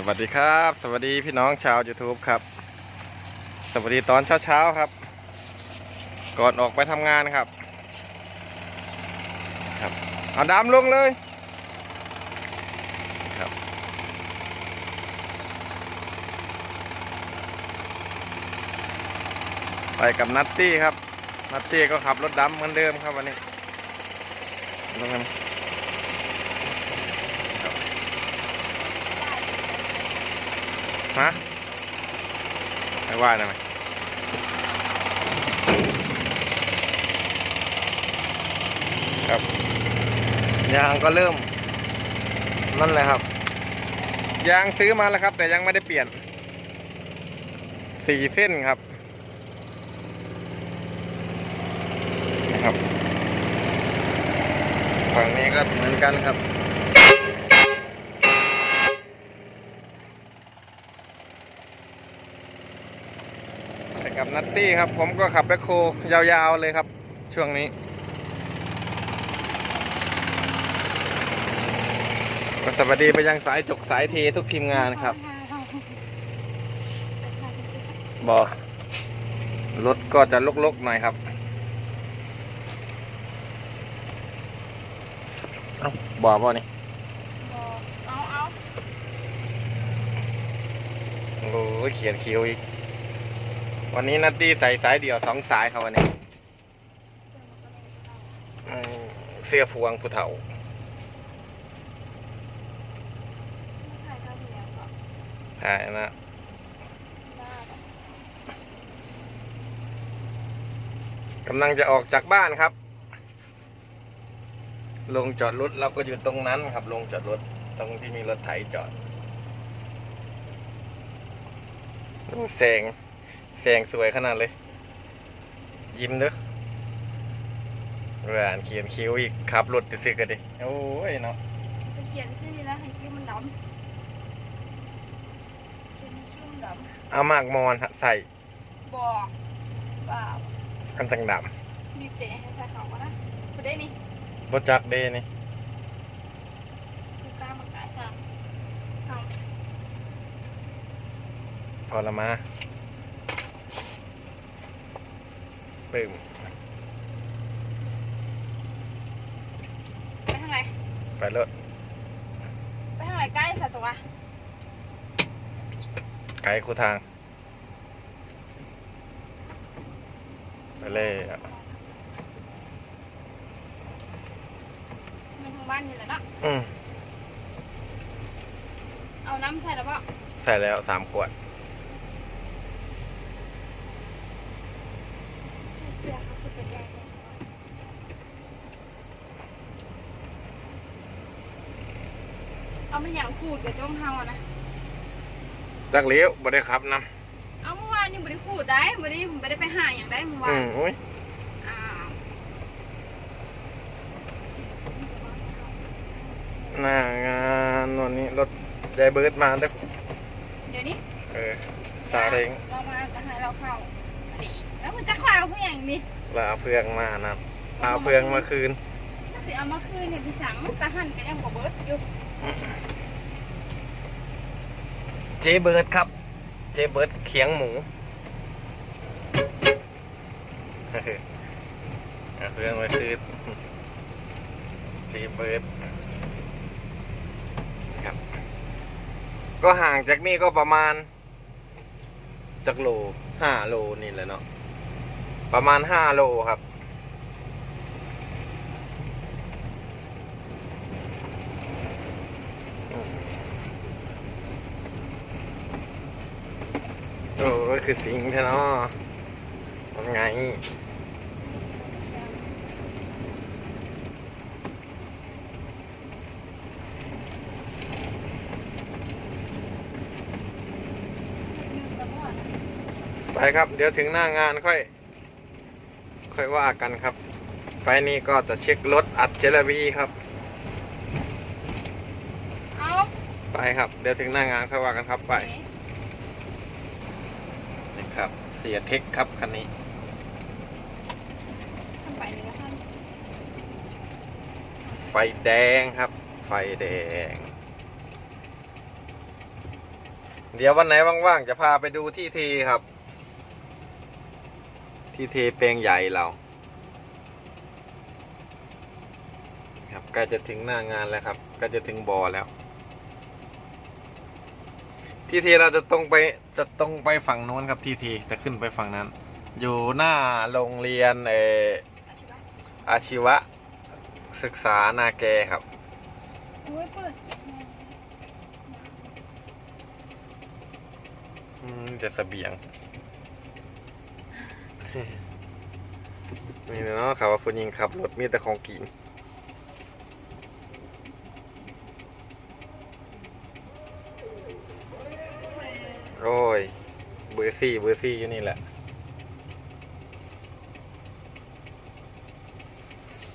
สวัสดีครับ สวัสดีพี่น้องชาว YouTube ครับ สวัสดีตอนเช้าๆครับ ก่อนออกไปทำงานครับ ครับเอาดำลงเลยครับไปกับนัตตี้ครับ นัตตี้ก็ขับรถดำเหมือนเดิมครับวันนี้ลงกัน ฮะไม่ว่าได้ไหมครับยางก็เริ่ม นั่นแหละครับ ยางซื้อมาแล้วครับ แต่ยังไม่ได้เปลี่ยนสี่เส้นครับนะครับ ฝั่งนี้ก็เหมือนกันครับ กับนัตตี้ครับ ผมก็ขับแบ็คโคยาวๆเลยครับ ช่วงนี้ก็สวัสดีไปยังสายจกสายเททุกทีมงานครับบอรถก็จะลกๆหน่อยครับเอ้าบอบ่นี่เอาเอาโอ้ยเขียนคิวอีก วันนี้นัตตี้ใส่สายเดี่ยวสองสายครับวันนี้อืมเสื้อพวงผู้เฒ่าถ่ายข้าวเหนียวก่อนใช่นะได้กำลังจะออกจากบ้านครับ ลงจอดรถเราก็อยู่ตรงนั้นครับ ลงจอดรถตรงที่มีรถไถจอดโอ้แสง แสงสวยขนาดเลย ยิ้มเด้อแหวนเขียนคิ้วอีกขับรถติดซึกกันดิโอ้ยเนาะไปเขียนชื่อนี่แล้วให้ชื่อมันดำเขียนให้ชื่อมันดเอามากมอนใส่ำบอกเปล่ากันจังดบีบเตะให้ใส่เขาก็นะคุณได้นี่ำบจักเดนี่คือกล้ามาไก่ค่ะทพอละมา ปึ้มำไปทางไหนไปรถไปทางไหนใกล้สัตว์ตัวไกด์คู่ทาง ไปเลยอะมันทางบ้านนี่แหละเนาะอืมเอาน้ำใส่แล้วเปล่าใส่แล้วสามขวด เสื้อเขาคือจะแดง เอาไม่อย่างขูดกับจ้องเฮาอะนะ จักเลี้ยวบ่ได้ขับนเอาเมื่อวานนี่บริขูดได้บริผมไม่ได้ไปหาอย่างได้เมื่อำวาอืนมอุ้ยอ้าวหน้างานวันนี้รถยายเบิร์ดมาแต่เดี๋ยวนี้เออซาเล้งเรามาจะให้เราเข้าอันนี้แล้วมันจะขวางเพื่อนอย่างนี้แล้วเอาเพื่องมานะเอาเพื่องมาคืนจัก สิเอามาคืนเนี่ยพี่สังตาหันกันยังบอกเบิร์ดอยู่เจเบิร์ดครับ เจเบิร์ดเคียงหมูเอาเพื่องมาคืนเจเบิร์ดครับ ก็ห่างจากนี่ก็ประมาณจากโลห้าโลนี่แหละเนาะประมาณห้าโลครับ โอ้ก็ คือสิงห์ใช่เนาะทำไงไปครับ เดี๋ยวถึงหน้างานค่อย ค่อยว่ากันครับ ไปนี่ก็จะเช็ครถอัดเจลาบีครับ เอาไปครับ เดี๋ยวถึงหน้างานค่อยว่ากันครับไปนี่ ครับ เสียเทคครับคันนี้ ทำไปหนึ่งท่านไฟแดงครับ ไฟแดง เดี๋ยววันไหนว่างๆ จะพาไปดูที่ทีครับ ที่ทีแปลงใหญ่เรา ครับใกล้จะถึงหน้างานแล้วครับใกล้จะถึงบอแล้ว ที่ทีเราจะตรงไป จะตรงไปฝั่งโน้นครับทีทีจะขึ้นไปฝั่งนั้น อยู่หน้าโรงเรียนเอออาชีวะศึกษานาแกครับ โอ้ยเปิดอืมจะเสบียง นี่เนาะครับว่าผู้หญิงขับรถมีแต่ของกิน โอ้ย เบอร์ซี่ เบอร์ซี่อยู่นี่แหละ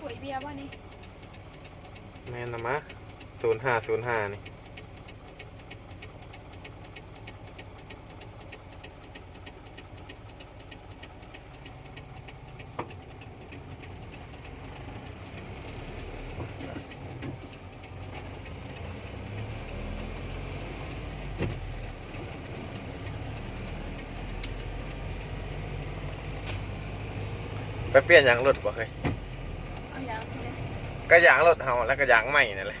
ป่วยเบียร์ว่านี่ แม่นนะมะศูนย์ห้าศูนย์ห้านี่ ไปเปลี่ยนยางรถบ่เคยเอาอย่างสิเลยก็ยางรถเฮาแล้วก็ยางใหม่นั่นแหละ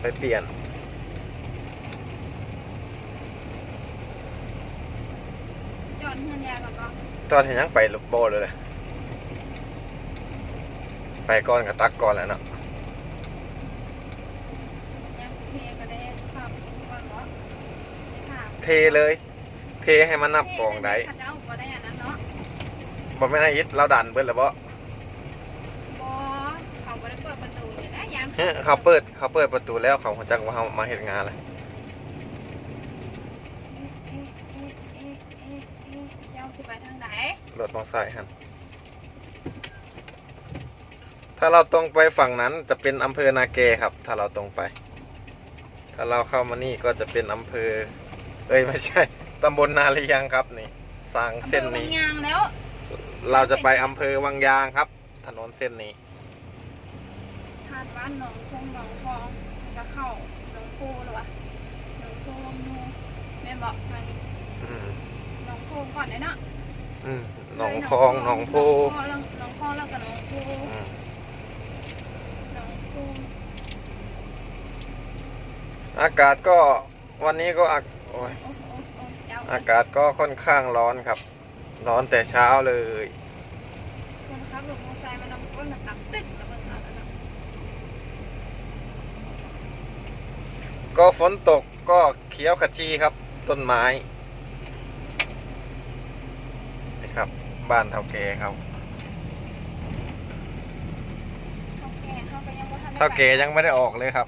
ไปเปลี่ยนจอดเงินยาก่อนก็ตอนเห็นยังไปลบโบเลยเลยไปก่อนกับตักก่อนแหล้วเนาะยางสุเทก็ได้ขับสุกอนก็ค่ะเทเลย เทให้มันนับกองได้ข้าเจ้าก็ได้อันนั้นเนาะ บ่ไม่นให้ยิดเราดันเบิดแล้วบ่บอเขาไม่ได้เปิดประตูเลยนะยางเฮ้ยเขาเปิดเขาเปิดประตูแล้วเขาหัวจักว่าเขามาเฮ็ดงานเลยเอ๊ะเอ๊ะเอ๊ะเอ๊ะเอ๊ะเจ้าสิไปทางไหนรถมอไซค์หันถ้าเราตรงไปฝั่งนั้นจะเป็นอำเภอนาเกครับ ถ้าเราตรงไป ถ้าเราเข้ามานี่ก็จะเป็นอำเภอ เอ้ยไม่ใช่ตำบลนาลียังครับนี่ สร้างอำเภเส้นอวันี้งยางแล้ว เราจะไปอำเภอวังยางครับ ถนนเส้นนี้หาดบ้านหนองคงหนองทองแล้วก็เข้าหนองคูหรอวะหนองคูลำนูแม่บอกมานี่อืมหนองคูก่อนเลยเนาะอืมหนองคองหนองโพหนองคองแล้วหนองคองแล้วก็หนองคูอืมหนองคูอากาศก็วันนี้ก็อากโอ้ยโอ้โหโอ้เจ้าอากาศก็ค่อนข้างร้อนครับ ร้อนแต่เช้าเลยคนขับรถมอเตอร์ไซค์มันนำก้นมาตักตึกแล้วเบิ่งเอาแล้วเนาะก็ฝนตกก็เขียวขจีครับ ต้นไม้นี่ครับ บ้านเท่าแก่ครับเท่าแก่เข้าไปยังบ่ทันได้เท่าแก่ยังไม่ได้ออกเลยครับ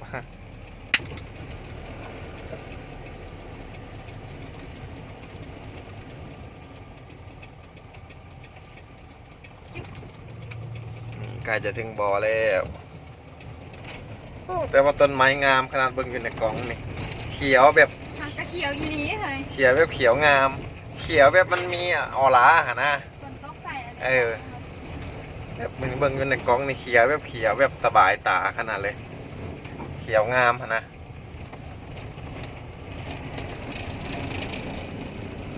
ใกล้จะถึงบ่อแล้วโอ้แต่ว่าต้นไม้งามขนาดเบิ่งอยู่ในกล่องนี่ เขียวแบบทางกระเขียวอยู่นี้เลยเขียวแบบเขียวงาม เขียวแบบมันมีออร่าหะนะคนตกใส่อันนี้เออ แบบมึงเบิ่งอยู่ในกล่องนี่เขียวแบบเขียวแบบสบายตาขนาดเลย เขียวงามหะนะ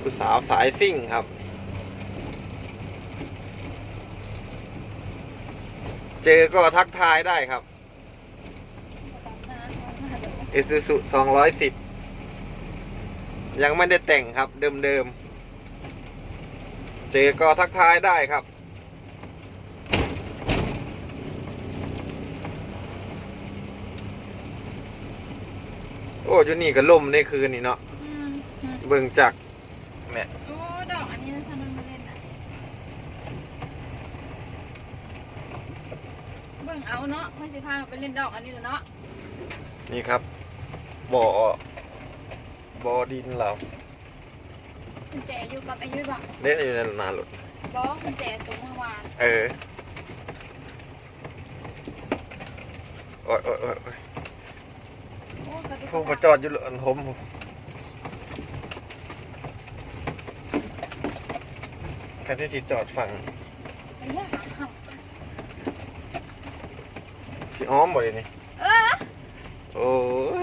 ผู้สาวสายซิ่งครับ เจอก็ทักทายได้ครับเอซูซุสองร้อยสิบยังไม่ได้แต่งครับเดิมๆ เจอก็ทักทายได้ครับ โอ้อยู่นี่ก็ล่มได้คืนนี่เนาะอืมอืมเบิ่งจากเนี่ย โอ้ ดอกอันนี้นะทำมันมาเล่นนะ เบิ่งเอาเนาะไม่สิพาไปเล่นดอกอันนี้เหรอเนาะนี่ครับบ่อบ่อดินเราคุณแจอยู่กับอายุบอกเล่นอยู่ในนานหลุดบอกคุณแจตัวเมื่อวานเออโอ้ยโอ้ยโอ้ยโอ้ยโอ้กระดูกพวกมาจอดอยู่หลังผมคันที่ที่จอดฝั่งไอ้ย่าหัก สิอ้อมบ่เลยนี่เออโอ้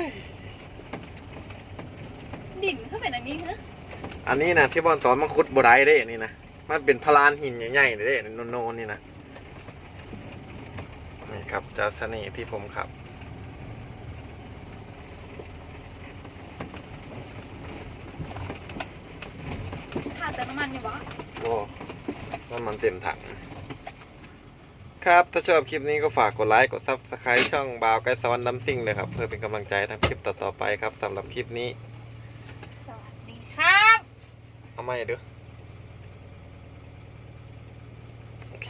ยนี่คืออันนี้นะที่บอลตอนมันขุดบ่ได้เด้นี่นะ มันเป็นพลานหินใหญ่ๆเด้โนนๆนี่นะ นี่ครับเจ้าเสน่ห์ที่ผมขับ ขาดแต่น้ำมันอยู่บ่โอ้น้ำมันเต็มถัง ครับ ถ้าชอบคลิปนี้ก็ฝากกดไลค์ กดซับสไครต์ช่องบาวไกด์สวรรค์ดัมซิ่งเลยครับ เพื่อเป็นกำลังใจทำคลิปต่อๆไปครับสำหรับคลิปนี้ สวัสดีครับ เอาไม่ดูโอเค